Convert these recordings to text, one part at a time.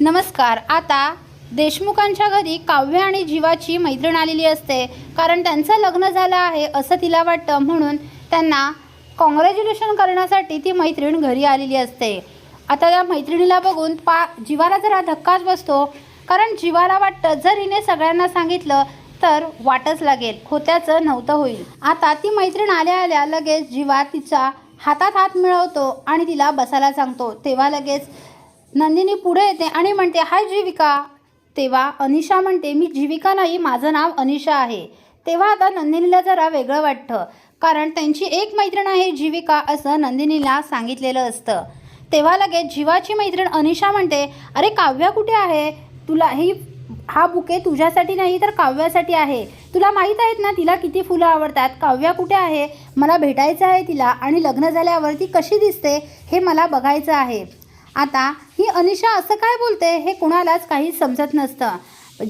नमस्कार. आता देशमुखांच्या घरी काव्य आणि जीवाची मैत्रीण आलेली असते. कारण त्यांचं लग्न झालं आहे असं तिला वाटतं. म्हणून त्यांना कॉंग्रॅच्युलेशन करण्यासाठी ती मैत्रीण घरी आलेली असते. आता त्या मैत्रिणीला बघून पा जीवाला जरा धक्काच बसतो. कारण जीवाला वाटतं जर हिने सगळ्यांना सांगितलं तर वाटच लागेल. होत्याचं नव्हतं होईल. आता ती मैत्रीण आल्या आल्या लगेच जीवा तिचा हातात हात मिळवतो आणि तिला बसायला सांगतो. तेव्हा लगेच नंदिनी पुढे येते आणि म्हणते हाय जीविका. तेव्हा अनिशा म्हणते मी जीविका नाही माझं नाव अनिशा आहे. तेव्हा आता नंदिनीला जरा वेगळं वाटतं कारण त्यांची एक मैत्रीण आहे जीविका असं नंदिनीला सांगितलेलं असतं. तेव्हा लगेच जीवाची मैत्रीण अनिशा म्हणते अरे काव्या कुठे आहे? तुला ही हा बुके तुझ्यासाठी नाही तर काव्यासाठी आहे. तुला माहीत आहेत ना तिला किती फुलं आवडतात? काव्या कुठे आहे? मला भेटायचं आहे तिला आणि लग्न झाल्यावर ती कशी दिसते? हे मला बघायचं आहे. आता ही अनिशा असं काय बोलते हे कुणालाच काही समजत नसतं.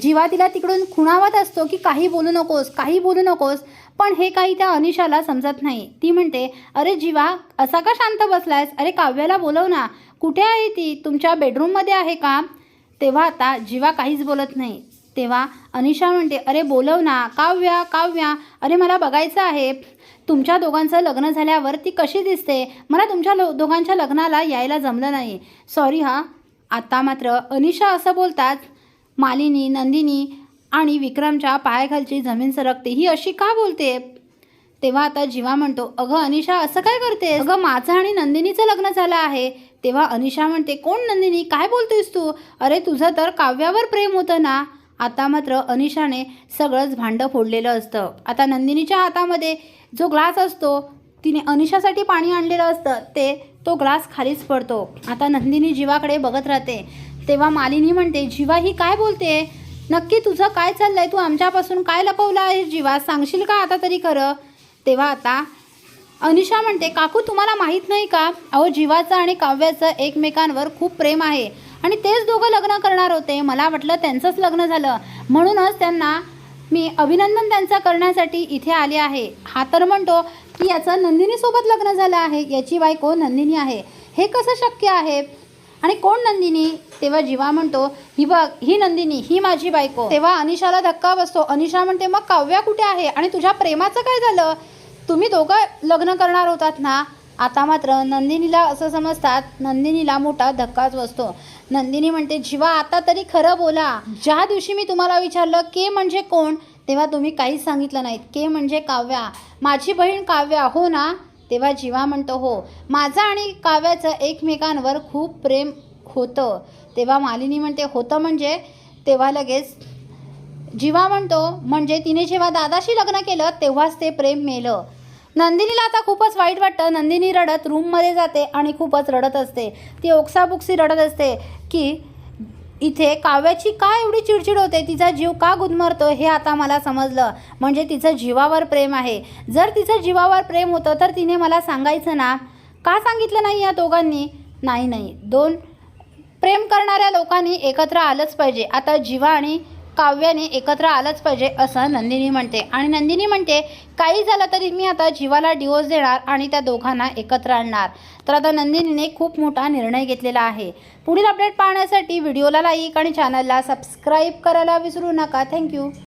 जीवा तिला तिकडून खुणावत असतो की काही बोलू नकोस काही बोलू नकोस पण हे काही त्या अनिशाला समजत नाही. ती म्हणते अरे जीवा असा का शांत बसलायस? अरे काव्याला बोलव ना. कुठे आहे ती? तुमच्या बेडरूममध्ये आहे का? तेव्हा आता जीवा काहीच बोलत नाही. तेव्हा अनिशा म्हणते अरे बोलव ना. काव्या काव्या. अरे मला बघायचं आहे. तुमच्या दोघांचं लग्न झाल्यावर ती कशी दिसते? मला तुमच्या लो दोघांच्या लग्नाला यायला जमलं नाही. सॉरी हां. आता मात्र अनिशा असं बोलतात मालिनी नंदिनी आणि विक्रमच्या पायाखालची जमीन सरकते. ही अशी का बोलते? तेव्हा आता जीवा म्हणतो अगं अनिशा असं काय करते अगं माझं आणि नंदिनीचं लग्न झालं आहे. तेव्हा अनिशा म्हणते कोण नंदिनी? काय बोलतोयस तू? अरे तुझं तर काव्यावर प्रेम होतं ना. आता मात्र अनिशाने सगळंच भांडं फोडलेलं असतं. आता नंदिनीच्या हातामध्ये जो ग्लास असतो तिने अनिशासाठी पाणी आणलेलं असतं ते तो ग्लास खालीच पडतो. आता नंदिनी जीवाकडे बघत राहते. तेव्हा मालिनी म्हणते जीवा ही काय बोलते? नक्की तुझं काय चाललंय? तू आमच्यापासून काय लपवलं आहे जीवा? सांगशील का आता तरी खरं? तेव्हा आता अनिशा म्हणते काकू तुम्हाला माहीत नाही का? अहो जीवाचं आणि काव्याचं एकमेकांवर खूप प्रेम आहे. आणि तेच दोघं लग्न करणार होते. मला वाटलं त्यांचंच लग्न झालं. म्हणूनच त्यांना मी अभिनंदन त्यांचं करण्यासाठी इथे आले आहे. हा तर म्हणतो की याचं नंदिनीसोबत लग्न झालं आहे. याची बायको नंदिनी आहे. हे कसं शक्य आहे? आणि कोण नंदिनी? तेव्हा जीवा म्हणतो ही बघ ही नंदिनी ही माझी बायको. तेव्हा अनिशाला धक्का बसतो. अनिशा म्हणते मग काव्या कुठे आहे? आणि तुझ्या प्रेमाचं काय झालं? तुम्ही दोघं लग्न करणार होतात ना? आता मात्र नंदिनीला असं समजतात नंदिनीला मोठा धक्काच बसतो. नंदिनी म्हणते जीवा आता तरी खरं बोला. ज्या दिवशी मी तुम्हाला विचारलं के म्हणजे कोण? तेव्हा तुम्ही काहीच सांगितलं नाहीत. के म्हणजे काव्या. माझी बहीण काव्या हो ना? तेव्हा जीवा म्हणतो हो. माझं आणि काव्याचं एकमेकांवर खूप प्रेम होतं. तेव्हा मालिनी म्हणते होतं म्हणजे? तेव्हा लगेच जीवा म्हणतो म्हणजे तिने जेव्हा दादाशी लग्न केलं तेव्हाच ते प्रेम मेलं. नंदिनीला आता खूपच वाईट वाटतं. नंदिनी रडत रूममध्ये जाते आणि खूपच रडत असते. ती ओक्साबुक्सी रडत असते की इथे काव्याची का एवढी चिडचिड होते? तिचा जीव का गुदमरतो? हे आता मला समजलं. म्हणजे तिचं जीवावर प्रेम आहे. जर तिचं जीवावर प्रेम होतं तर तिने मला सांगायचं ना? का सांगितलं नाही या दोघांनी? नाही नाही. दोन प्रेम करणाऱ्या लोकांनी एकत्र आलंच पाहिजे. आता जीवा आणि काव्याने एकत्र आलंच पाहिजे असं नंदिनी म्हणते. आणि नंदिनी म्हणते काही झालं तरी मी आता जीवाला डिवोर्स देणार आणि त्या दोघांना एकत्र आणणार. तर आता नंदिनीने खूप मोठा निर्णय घेतलेला आहे. पुढील अपडेट पाहण्यासाठी व्हिडिओला लाईक आणि चॅनलला सबस्क्राईब करायला विसरू नका. थँक्यू